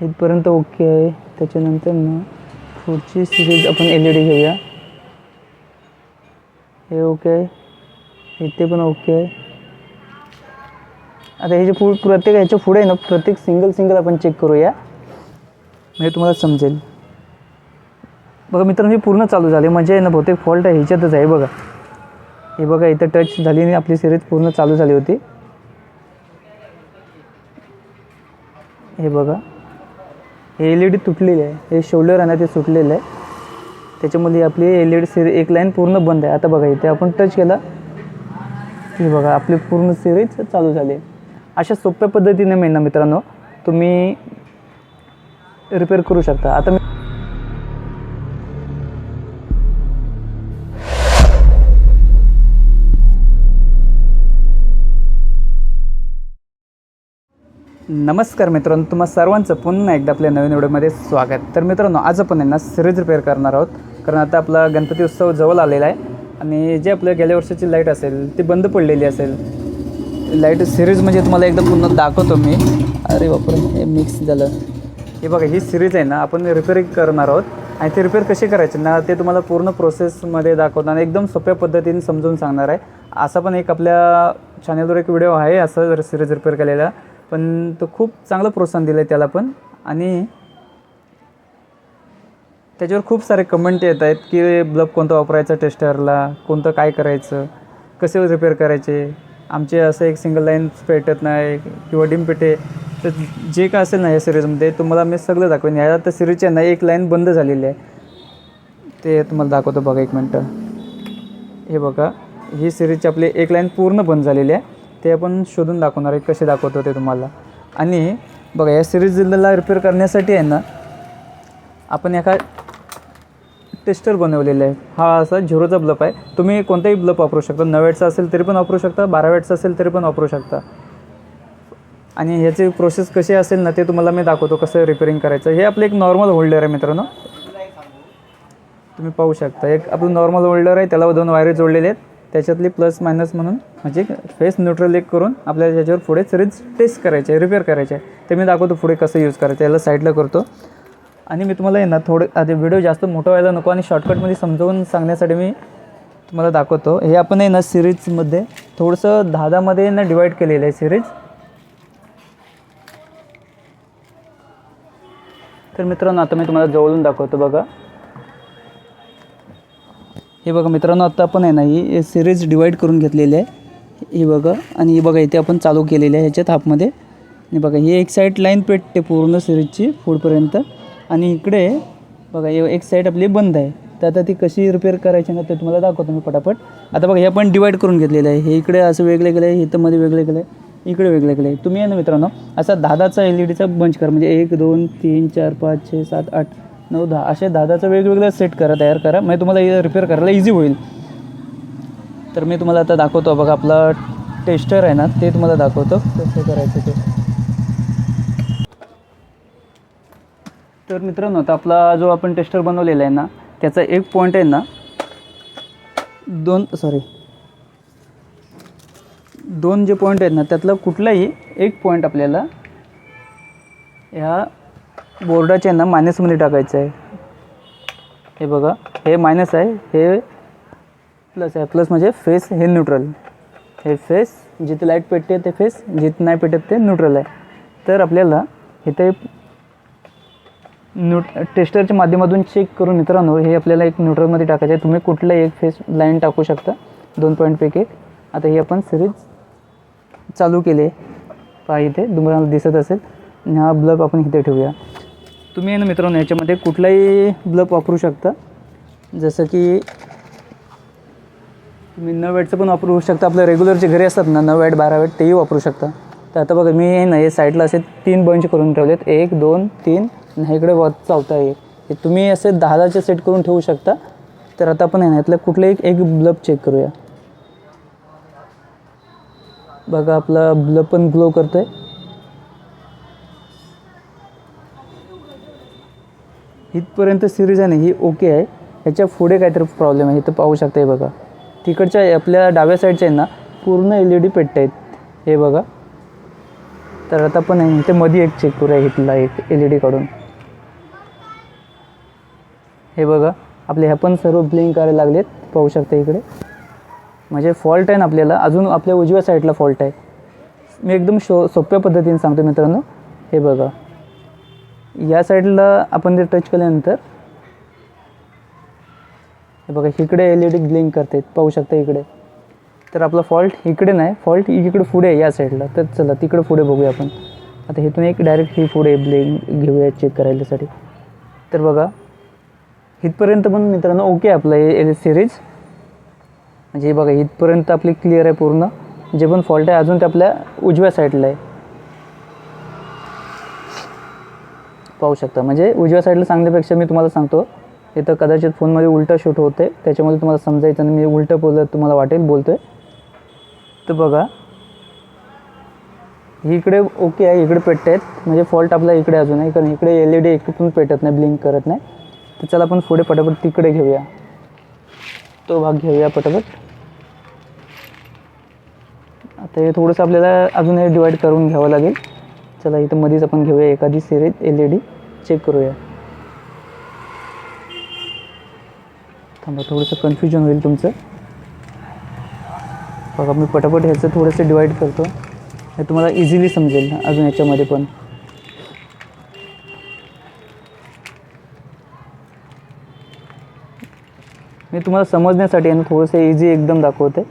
इथपर्यंत ओके आहे. त्याच्यानंतर ना पुढची सिरीज आपण एल ई डी घेऊया. हे ओके आहे. इथे पण ओके आहे. आता हे जे पु प्रत्येक ह्याच्या पुढे आहे ना प्रत्येक सिंगल सिंगल आपण चेक करूया. म्हणजे तुम्हाला समजेल. बघा मित्रांनो हे पूर्ण चालू झाले. म्हणजे आहे ना बहुतेक फॉल्ट आहे ह्याच्यातच आहे बघा. हे बघा इथं टच झाली आणि आपली सिरीज पूर्ण चालू झाली होती. हे बघा. हे एल ई डी तुटलेली आहे. हे शोल्डर आहे ना ते सुटलेलं आहे. त्याच्यामध्ये आपली एल ई डी सिरी एक लाईन पूर्ण बंद आहे. आता बघा इथे आपण टच केला. हे बघा आपली पूर्ण सिरीज चालू झाली आहे. अशा सोप्या पद्धतीने मी ना मित्रांनो तुम्ही रिपेअर करू शकता. आता मी नमस्कार मित्रांनो तुम्हा सर्वांचं पुन्हा एकदा आपल्या नवीन व्हिडिओमध्ये स्वागत. तर मित्रांनो आज आपण यांना सिरीज रिपेअर करणार आहोत. कारण आता आपला गणपती उत्सव जवळ आलेला आहे. आणि जे आपल्या गेल्या वर्षाची लाइट असेल ती बंद पडलेली असेल. लाइट सिरीज म्हणजे तुम्हाला एकदा पुन्हा दाखवतो मी. अरे बापरे हे मिक्स झालं. हे बघा ही सिरीज आहे ना आपण रिपेअरिंग करणार आहोत. आणि ते रिपेअर कशी करायचे ना ते तुम्हाला पूर्ण प्रोसेसमध्ये दाखवताना आणि एकदम सोप्या पद्धतीने समजून सांगणार आहे. असा पण एक आपल्या चॅनलवर एक व्हिडिओ आहे असं सिरीज रिपेअर केलेला. पण तो खूप चांगलं प्रोत्साहन दिलं आहे त्याला पण. आणि त्याच्यावर खूप सारे कमेंट येत आहेत की ब्लब कोणतं वापरायचं टेस्टरला कोणतं काय करायचं कसे रिपेअर करायचे. आमचे असं एक सिंगल लाईन पेटत नाही किंवा डिम पेटे. तर जे काय असेल ना या सिरीजमध्ये तुम्हाला मी सगळं दाखवेन. ह्या तर सिरीजची नाही ना एक लाईन बंद झालेली आहे. ते तुम्हाला दाखवतो बघा एक मिनटं हे बघा ही सिरीजची आपली एक लाईन पूर्ण बंद झालेली आहे. ते आपण शोधून दाखवणार आहे कसे दाखवतो ते तुम्हाला. आणि बघा या सिरीज सिरीजला रिपेअर करण्यासाठी आहे ना आपण एका टेस्टर बनवलेलं आहे. हा असा झिरोचा ब्लप आहे. तुम्ही कोणताही ब्लप वापरू शकता. नऊ वॅटचा असेल तरी पण वापरू शकता बारा वॅटचा असेल तरी पण वापरू शकता. आणि ह्याची प्रोसेस कशी असेल ना ते तुम्हाला मी दाखवतो कसं रिपेअरिंग करायचं. हे आपलं एक नॉर्मल होल्डर आहे मित्रांनो. तुम्ही पाहू शकता. एक आपलं नॉर्मल होल्डर आहे त्याला दोन वायरे जोडलेले आहेत. त्याच्यातली प्लस मायनस म्हणून म्हणजे फेस न्यूट्रल एक करून आपल्याला त्याच्यावर पुढे सिरीज टेस्ट करायचे आहे रिपेअर करायचे. आहे ते मी दाखवतो पुढे कसं यूज करायचं याला साईडला करतो. आणि मी तुम्हाला ना थोडं आधी व्हिडिओ जास्त मोठा व्हायला नको आणि शॉर्टकटमध्ये समजावून सांगण्यासाठी मी तुम्हाला दाखवतो. हे आपण आहे ना सिरीजमध्ये थोडंसं दहा दहामध्ये ना डिवाईड केलेलं आहे सिरीज. तर मित्रांनो आता मी तुम्हाला जवळून दाखवतो बघा. हे बघा मित्रांनो आत्ता आपण आहे ना ही सिरीज डिवाईड करून घेतलेली आहे. ही बघा आणि ही बघा इथे आपण चालू केलेली आहे ह्याच्यात हाफमध्ये. आणि बघा ही एक साईड लाईन पेटते पूर्ण सिरीजची पुढपर्यंत आणि इकडे बघा हे एक साईड आपली बंद आहे. तर आता ती कशी रिपेअर करायची ना ते तुम्हाला दाखवतो मी पटापट. आता बघा हे आपण डिवाईड करून घेतलेलं आहे. हे इकडे असं वेगळे केलं आहे इथं मध्ये वेगळे केलं आहे इकडे वेगळे केलं आहे. तुम्ही आहे ना मित्रांनो असा दहाचा एल ई डीचा बंच करा. म्हणजे एक दोन तीन चार पाच छे सात आठ. नऊ दहा. असे दहाचं वेगवेगळं सेट करा तयार करा. म्हणजे तुम्हाला रिपेअर करायला इझी होईल. तर मी तुम्हाला आता दाखवतो. बघा आपला टेस्टर आहे ना ते तुम्हाला दाखवतो. कसं करायचं ते. तर मित्रांनो आता आपला जो आपण टेस्टर बनवलेला आहे ना त्याचा एक पॉईंट आहे ना दोन सॉरी दोन जे पॉईंट आहेत ना त्यातला कुठलाही एक पॉईंट आपल्याला ह्या बोर्डाच्या ना मायनसमध्ये टाकायचं आहे. हे बघा हे मायनस आहे हे प्लस आहे. प्लस म्हणजे फेस हे न्यूट्रल हे फेस जिथे लाइट पेटते ते फेस जिथे नाही पेटत ते न्यूट्रल आहे. तर आपल्याला इथे न्यूट टेस्टरच्या माध्यमातून चेक करून मित्रांनो हे आपल्याला एक न्यूट्रलमध्ये टाकायचं आहे. तुम्ही कुठलाही एक फेस लाईन टाकू शकता. दोन पॉईंटपैकी एक. आता ही आपण सिरीज चालू केली आहे. पहा इथे तुम्हाला दिसत असेल. हा ब्लब आपण इथे ठेवूया. तुम्ही आहे ना मित्रांनो याच्यामध्ये कुठलाही ब्लब वापरू शकता. जसं की तुम्ही नऊ वॅटचं पण वापरू शकता. आपल्या रेग्युलरचे घरी असतात ना नऊ वॅट बारा वॅट तेही वापरू शकता. तर आता बघा मी आहे ना हे साईडला असे तीन बंच करून ठेवलेत. एक दोन तीन आणि ह्या इकडे वॉच चावता एक. हे तुम्ही असे दहाचे सेट करून ठेवू शकता. तर आता आपण आहे ना यातलं कुठलंही एक ब्लब चेक करूया. बघा आपला ब्लब पण ग्लो करतो आहे इथपर्यंत सिरीज आहे ना ही ओके आहे. ह्याच्या पुढे काहीतरी प्रॉब्लेम आहे. इथं पाहू शकता हे बघा. तिकडच्या आपल्या डाव्या साईडच्या आहे ना पूर्ण एल ई डी पेटत आहेत. हे बघा. तर आता पण आहे ते मध्ये एक चेक करूया इथला एक एल ई डी काढून. हे बघा. आपले ह्या पण सर्व ब्लिंक करायला लागलेत. पाहू शकता इकडे. म्हणजे फॉल्ट आहे ना आपल्याला. अजून आपल्या उजव्या साईडला फॉल्ट आहे. मी एकदम शो सोप्या पद्धतीने सांगतो मित्रांनो. हे बघा. या साईडला आपण ते टच केल्यानंतर हे बघा इकडे एल ई डी ब्लिंक करते. पाहू शकता इकडे. तर आपला फॉल्ट इकडे नाही. फॉल्ट इकडे पुढे आहे या साईडला. तर चला तिकडे पुढे बघूया आपण. आता इथून एक डायरेक्ट ही पुढे ब्लिंक घेऊया चेक करायलासाठी तर बघा इथपर्यंत पण मित्रांनो ओके आपलं हे सिरीज म्हणजे बघा इथपर्यंत आपली क्लिअर आहे पूर्ण. जे पण फॉल्ट आहे अजून ते आपल्या उजव्या साईडला आहे. पाहू शकता. म्हणजे उजव्या साईडला सांगण्यापेक्षा मी तुम्हाला सांगतो इथं कदाचित फोनमध्ये उलटं शूट होते त्याच्यामध्ये तुम्हाला समजायचं आणि मी उलटं बोलत तुम्हाला वाटेल बोलतोय. तर बघा इकडे ओके आहे इकडे पेटत आहेत. म्हणजे फॉल्ट आपला इकडे अजून आहे कारण इकडे एल ई डी इकडून पेटत नाही ब्लिंक करत नाही. तर चला आपण पुढे पटापट तिकडे घेऊया. तो भाग घेऊया पटापट. आता हे थोडंसं आपल्याला अजून हे डिवाईड करून घ्यावं लागेल. चला इथं मध्येच आपण घेऊया एखादी series L E D check करूया. थांबा थोडंसं कन्फ्युजन होईल तुमचं. बघा मी पटापट ह्याचं थोडंसं डिवाईड करतो. हे तुम्हाला इझिली समजेल अजून याच्यामध्ये पण. मी तुम्हाला समजण्यासाठी आणि ना थोडंसं इझी एकदम दाखवते.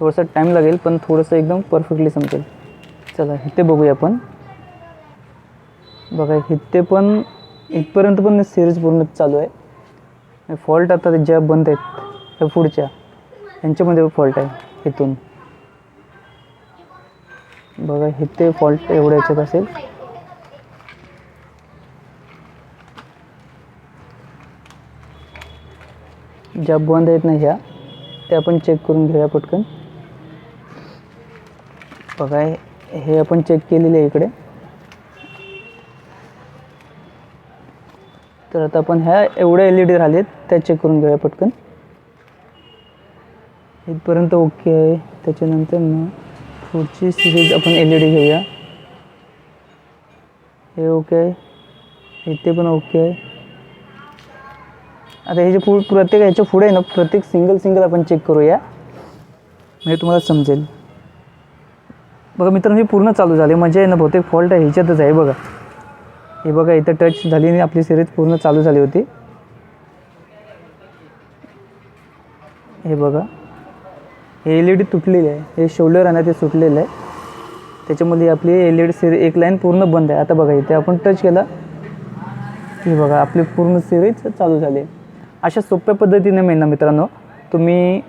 थोडंसं टाईम लागेल पण थोडंसं एकदम परफेक्टली समजेल. चला इथे बघूया आपण. बघा इथे पण इथपर्यंत पण सिरीज पूर्ण चालू आहे. फॉल्ट आता ज्या बंद आहेत त्या पुढच्या. यांच्यामध्ये फॉल्ट आहे इथून. बघा इथे फॉल्ट एवढ्या याच्यात असेल. ज्या बंद आहेत ना ह्या त्या आपण चेक करून घेऊया पटकन. बघा हे- आपण चेक केलेले आहे इकडे. तर आता आपण ह्या एवढ्या एल ई डी राहिलेत त्या चेक करून घेऊया पटकन. इथपर्यंत ओके आहे. त्याच्यानंतर ना पुढची सिरीज आपण एल ई डी घेऊया. हे ओके आहे. इथे पण ओके आहे. आता हे जे पुढ प्रत्येक ह्याच्या पुढे आहे ना प्रत्येक सिंगल सिंगल आपण चेक करूया. म्हणजे तुम्हाला समजेल. बघा मित्रांनो हे पूर्ण चालू झाले. म्हणजे आहे ना बहुतेक फॉल्ट आहे ह्याच्यातच आहे बघा. हे बघा इथं टच झाली आणि आपली सिरीज पूर्ण चालू झाली होती. हे बघा. हे एल ई डी तुटलेली आहे. हे शोल्डर आहे ना ते सुटलेलं आहे. त्याच्यामध्ये आपली एल ई डी सिरी एक लाईन पूर्ण बंद आहे. आता बघा इथे आपण टच केला. हे बघा आपली पूर्ण सिरीज चालू झाली आहे. अशा सोप्या पद्धतीने मी ना मित्रांनो तुम्ही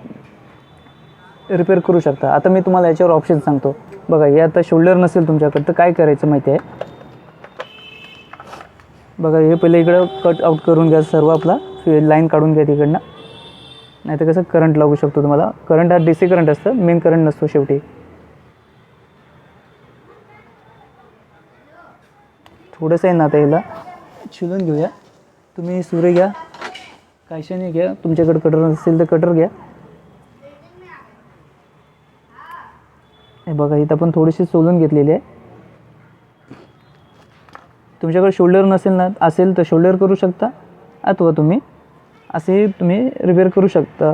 रिपेअर करू शकता. आता मी तुम्हाला याच्यावर ऑप्शन सांगतो. बघा हे आता शोल्डर नसेल तुमच्याकडं तर काय करायचं माहिती आहे? बघा हे पहिले इकडं कट आउट करून घ्या सर्व आपला लाईन काढून घ्या तिकडनं. नाही तर कसं करंट लागू शकतो तुम्हाला. करंट हा डी सी करंट असतं मेन करंट नसतो शेवटी. थोडंसं आहे ना आता ह्याला. शिलून घेऊया. तुम्ही सुरे घ्या. कायशाने घ्या. तुमच्याकडे कटर नसेल तर कटर घ्या. हे बघा इथं आपण थोडीशी सोलून घेतलेली आहे. तुमच्याकडे शोल्डर नसेल ना असेल तर शोल्डर करू शकता अथवा तुम्ही असे तुम्ही रिपेअर करू शकता.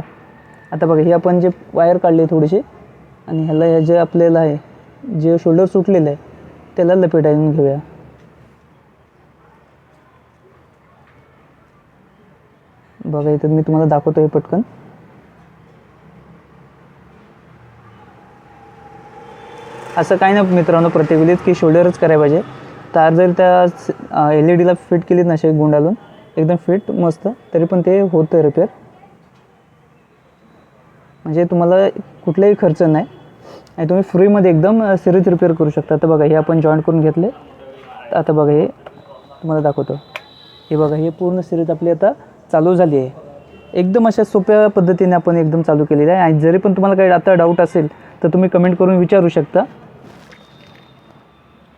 आता बघा हे आपण जे वायर काढली थोडीशी आणि ह्याला हे जे आपल्याला आहे जे शोल्डर सुटलेलं आहे त्याला लपेटायला घेऊया. बघा इथं मी तुम्हाला दाखवतो हे पटकन. असं काही नाही मित्रांनो प्रत्येक वेळेस की शोल्डरच करायला पाहिजे. तार जर त्या एल ई डीला फिट केली ना असे एकदम फिट मस्त तरी पण ते होतं रिपेअर म्हणजे तुम्हाला कुठलाही खर्च नाही. आणि तुम्ही फ्रीमध्ये एकदम सिरीज रिपेअर करू शकता. आता बघा हे आपण जॉईंट करून घेतले. आता बघा हे तुम्हाला दाखवतो. हे बघा हे पूर्ण सिरीज आपली आता चालू झाली आहे. एकदम अशा सोप्या पद्धतीने आपण एकदम चालू केलेली आहे. आणि जरी पण तुम्हाला काही आता डाऊट असेल तर तुम्ही कमेंट करून विचारू शकता.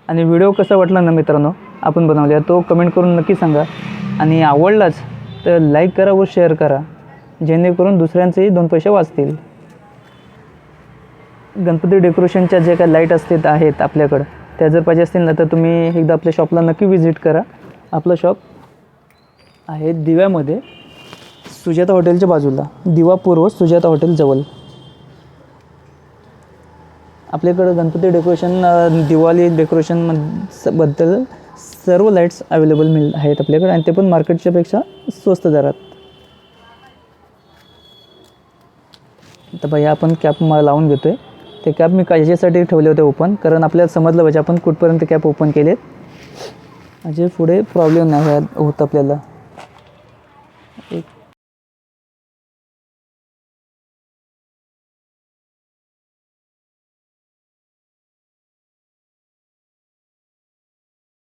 आणि व्हिडिओ कसा वाटला ना मित्रांनो आपण बनवल्या. तो कमेंट करून नक्की सांगा. आणि आवडलाच तर लाईक करा व शेअर करा. जेणेकरून दुसऱ्यांचेही दोन पैसे वाचतील. गणपती डेकोरेशनच्या जे काही लाइट असतील आहेत आपल्याकडं त्या जर पाहिजे असतील ना तर तुम्ही एकदा आपल्या शॉपला नक्की व्हिजिट करा. आपलं शॉप आहे दिव्यामध्ये सुजाता हॉटेलच्या बाजूला. दिवा पूर्व सुजाता हॉटेलजवळ आपल्याकडं गणपती डेकोरेशन दिवाळी डेकोरेशनबद्दल सर्व लाईट्स अवेलेबल मिळ आहेत आपल्याकडे आणि ते पण मार्केटच्यापेक्षा स्वस्त दरात. तर भैया आपण कॅप मला लावून घेतो आहे ते कॅप मी काळजीसाठी ठेवले होते ओपन? कारण आपल्याला समजलं पाहिजे आपण कुठपर्यंत कॅप ओपन केलेत. म्हणजे पुढे प्रॉब्लेम नाही होत आपल्याला.